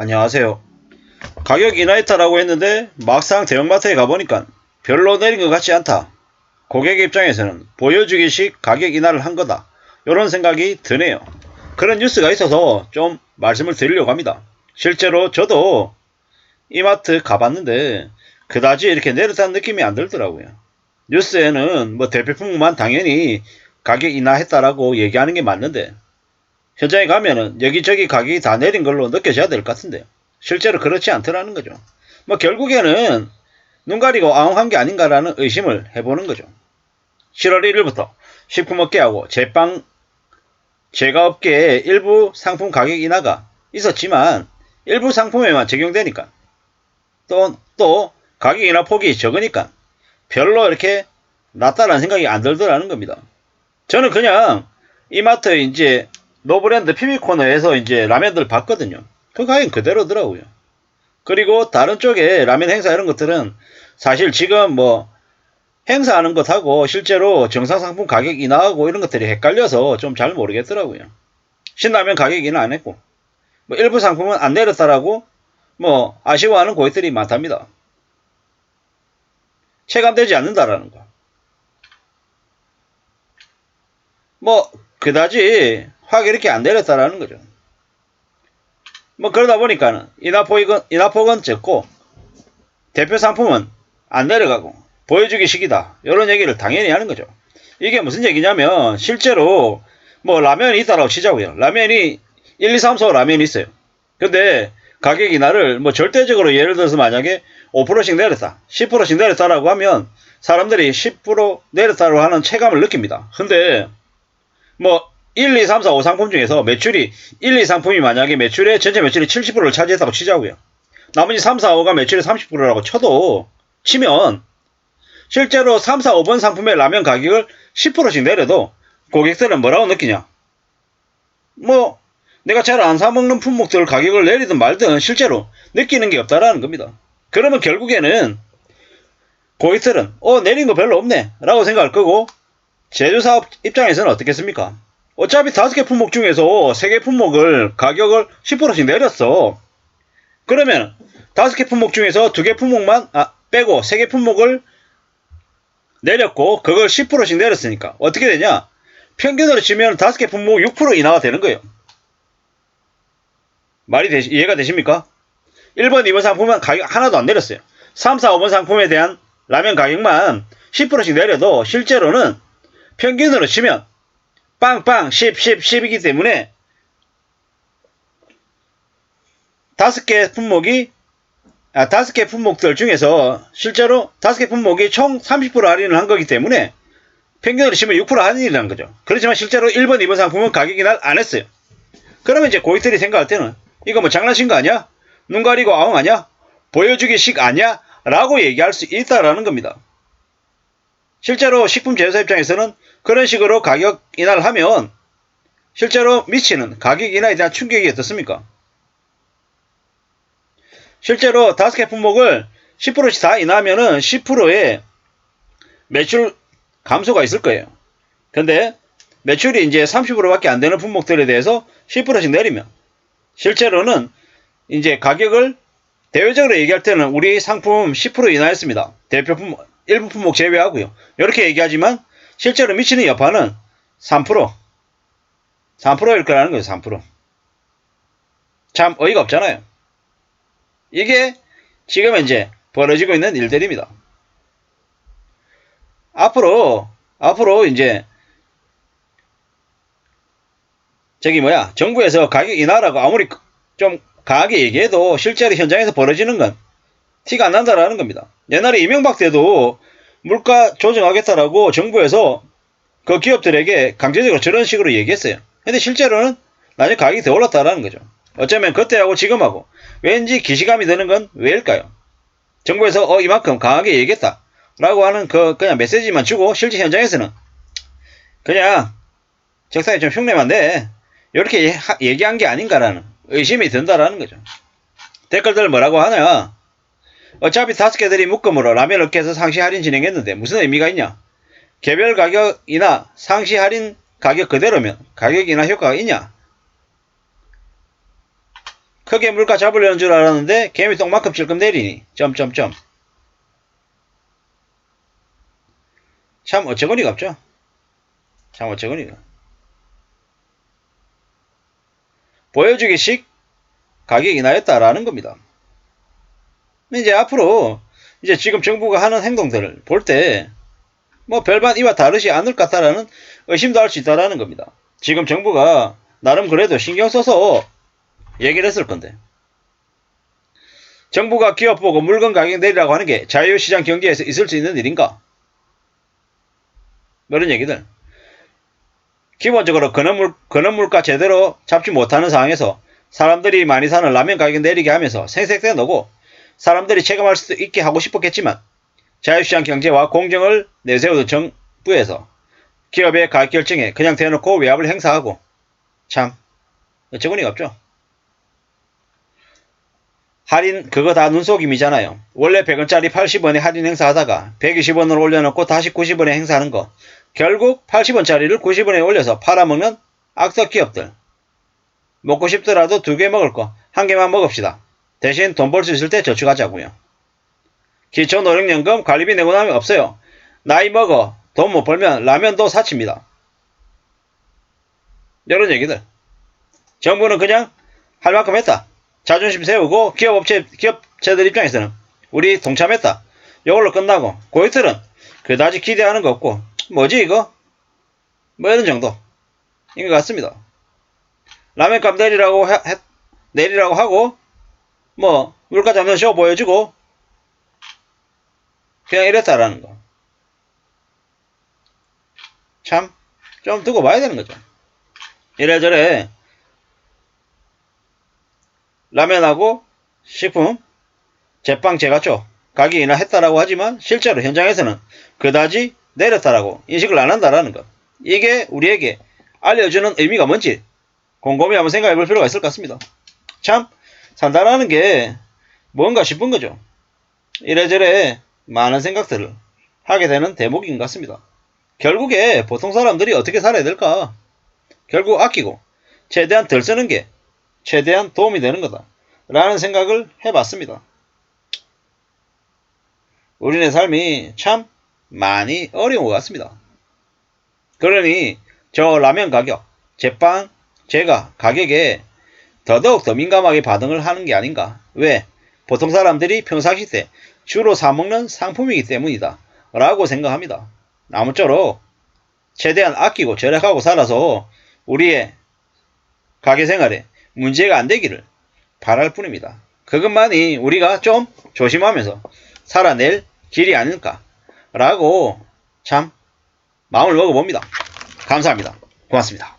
안녕하세요. 가격 인하했다라고 했는데 막상 대형마트에 가보니까 별로 내린 것 같지 않다. 고객 입장에서는 보여주기식 가격 인하를 한 거다. 이런 생각이 드네요. 그런 뉴스가 있어서 좀 말씀을 드리려고 합니다. 실제로 저도 이마트 가봤는데 그다지 이렇게 내렸다는 느낌이 안 들더라고요. 뉴스에는 뭐 대표품만 당연히 가격 인하했다라고 얘기하는 게 맞는데 현장에 가면은 여기저기 가격이 다 내린 걸로 느껴져야 될 것 같은데요. 실제로 그렇지 않더라는 거죠. 뭐 결국에는 눈 가리고 아웅한 게 아닌가라는 의심을 해보는 거죠. 7월 1일부터 식품업계하고 제빵 제과업계의 일부 상품 가격 인하가 있었지만 일부 상품에만 적용되니까 또, 또 가격 인하 폭이 적으니까 별로 이렇게 낮다라는 생각이 안 들더라는 겁니다. 저는 그냥 이마트 이제 노브랜드 PB 코너에서 이제 라면들 봤거든요. 그 가격 그대로더라고요. 그리고 다른 쪽에 라면 행사 이런 것들은 사실 지금 뭐 행사하는 것하고 실제로 정상 상품 가격 인하하고 이런 것들이 헷갈려서 좀 잘 모르겠더라고요. 신라면 가격 인하 안 했고 뭐 일부 상품은 안 내렸다라고 뭐 아쉬워하는 고객들이 많답니다. 체감되지 않는다라는 거. 뭐 그다지 확 이렇게 안 내렸다라는 거죠. 뭐 그러다 보니까는 인하폭은 인하폭은 적고 대표 상품은 안 내려가고 보여주기 식이다 이런 얘기를 당연히 하는 거죠. 이게 무슨 얘기냐면 실제로 뭐 라면이 있다라고 치자고요. 라면이 1, 2, 3, 4 라면이 있어요. 근데 가격 인하를 뭐 절대적으로 예를 들어서 만약에 5%씩 내렸다, 10%씩 내렸다라고 하면 사람들이 10% 내렸다고 하는 체감을 느낍니다. 근데 뭐 1, 2, 3, 4, 5 상품 중에서 매출이 1, 2 상품이 만약에 매출의 전체 매출의 70%를 차지했다고 치자고요. 나머지 3, 4, 5가 매출의 30%라고 쳐도 치면 실제로 3, 4, 5번 상품의 라면 가격을 10%씩 내려도 고객들은 뭐라고 느끼냐? 뭐 내가 잘 안 사먹는 품목들 가격을 내리든 말든 실제로 느끼는 게 없다라는 겁니다. 그러면 결국에는 고객들은 어 내린 거 별로 없네 라고 생각할 거고 제조사업 입장에서는 어떻겠습니까? 어차피 다섯 개 품목 중에서 세 개 품목을 가격을 10%씩 내렸어. 그러면 다섯 개 품목 중에서 두 개 품목만 아, 빼고 세 개 품목을 내렸고 그걸 10%씩 내렸으니까 어떻게 되냐? 평균으로 치면 다섯 개 품목 6% 인하가 되는 거예요. 말이 되시, 이해가 되십니까? 1번, 2번 상품은 가격 하나도 안 내렸어요. 3, 4, 5번 상품에 대한 라면 가격만 10%씩 내려도 실제로는 평균으로 치면 빵빵 10, 10, 10이기 때문에 다섯 개 품목이 아, 다섯 개 품목들 중에서 실제로 다섯 개 품목이 총 30% 할인을 한 거기 때문에 평균으로 치면 6% 할인이라는 거죠. 그렇지만 실제로 1번, 2번 상품은 가격이 날안 했어요. 그러면 이제 고객들이 생각할 때는 이거 뭐 장난친 거 아니야? 눈 가리고 아웅 아니야? 보여주기 식 아니야? 라고 얘기할 수 있다라는 겁니다. 실제로 식품 제조사 입장에서는 그런 식으로 가격 인하를 하면 실제로 미치는 가격 인하에 대한 충격이 어떻습니까? 실제로 다섯 개 품목을 10%씩 다 인하하면은 10%의 매출 감소가 있을 거예요. 근데 매출이 이제 30%밖에 안 되는 품목들에 대해서 10%씩 내리면 실제로는 이제 가격을 대외적으로 얘기할 때는 우리 상품 10% 인하했습니다. 대표 품목, 일부 품목 제외하고요. 이렇게 얘기하지만 실제로 미치는 여파는 3%. 3%일 거라는 거예요, 3%. 참 어이가 없잖아요. 이게 지금 이제 벌어지고 있는 일들입니다. 앞으로, 앞으로 이제 저기 뭐야, 정부에서 가격 인하라고 아무리 좀 강하게 얘기해도 실제로 현장에서 벌어지는 건 티가 안 난다라는 겁니다. 옛날에 이명박 때도 물가 조정하겠다라고 정부에서 그 기업들에게 강제적으로 저런 식으로 얘기했어요. 근데 실제로는 나중에 가격이 더 올랐다라는 거죠. 어쩌면 그때하고 지금하고 왠지 기시감이 드는 건 왜일까요? 정부에서 어 이만큼 강하게 얘기했다 라고 하는 그 그냥 메시지만 주고 실제 현장에서는 그냥 적당히 좀 흉내만 내 이렇게 얘기한 게 아닌가라는 의심이 든다라는 거죠. 댓글들 뭐라고 하냐 어차피 다섯 개들이 묶음으로 라면 업계에서 상시 할인 진행했는데 무슨 의미가 있냐? 개별 가격이나 상시 할인 가격 그대로면 가격 인하 효과가 있냐? 크게 물가 잡으려는 줄 알았는데 개미 똥만큼 찔끔 내리니. 점점점. 참 어처구니가 없죠? 참 어처구니가. 보여주기식 가격이 나였다라는 겁니다 이제 앞으로 이제 지금 정부가 하는 행동들을 볼 때 뭐 별반 이와 다르지 않을 것 같다라는 의심도 할 수 있다라는 겁니다. 지금 정부가 나름 그래도 신경 써서 얘기를 했을 건데 정부가 기업 보고 물건 가격 내리라고 하는 게 자유시장 경제에서 있을 수 있는 일인가? 뭐 이런 얘기들. 기본적으로 근원물, 근원물가 제대로 잡지 못하는 상황에서 사람들이 많이 사는 라면 가격 내리게 하면서 생색내 놓고 사람들이 체감할 수 있게 하고 싶었겠지만 자유시장 경제와 공정을 내세우던 정부에서 기업의 가격 결정에 그냥 대놓고 외압을 행사하고 참 어처구니가 없죠. 할인 그거 다 눈속임이잖아요. 원래 100원짜리 80원에 할인 행사하다가 120원을 올려놓고 다시 90원에 행사하는 거 결국 80원짜리를 90원에 올려서 팔아먹는 악덕 기업들 먹고 싶더라도 두 개 먹을 거 한 개만 먹읍시다. 대신 돈 벌 수 있을 때 저축하자고요. 기초노령연금 관리비 내고 나면 없어요. 나이 먹어 돈 못 벌면 라면도 사칩니다. 이런 얘기들. 정부는 그냥 할 만큼 했다. 자존심 세우고 기업업체, 기업체들 입장에서는 우리 동참했다. 이걸로 끝나고 고객들은 그다지 기대하는 거 없고 뭐지 이거? 뭐 이런 정도. 인것 같습니다. 라면값 내리라고 해- 했- 내리라고 하고 뭐 물가 잡는 쇼 보여주고 그냥 이랬다라는 거. 참, 좀 두고 봐야 되는 거죠. 이래저래 라면하고 식품, 제빵, 제과쪽 가격이 인하했다라고 하지만 실제로 현장에서는 그다지 내렸다라고 인식을 안 한다라는 것. 이게 우리에게 알려주는 의미가 뭔지 곰곰이 한번 생각해 볼 필요가 있을 것 같습니다. 참, 산다라는 게 뭔가 싶은 거죠. 이래저래 많은 생각들을 하게 되는 대목인 것 같습니다. 결국에 보통 사람들이 어떻게 살아야 될까? 결국 아끼고 최대한 덜 쓰는 게 최대한 도움이 되는 거다. 라는 생각을 해봤습니다. 우리네 삶이 참 많이 어려운 것 같습니다. 그러니 저 라면 가격, 제빵, 제가 가격에 더더욱 더 민감하게 반응을 하는 게 아닌가. 왜? 보통 사람들이 평상시 때 주로 사먹는 상품이기 때문이다. 라고 생각합니다. 아무쪼록 최대한 아끼고 절약하고 살아서 우리의 가게 생활에 문제가 안 되기를 바랄 뿐입니다. 그것만이 우리가 좀 조심하면서 살아낼 길이 아닐까. 라고 참 마음을 먹어봅니다. 감사합니다. 고맙습니다.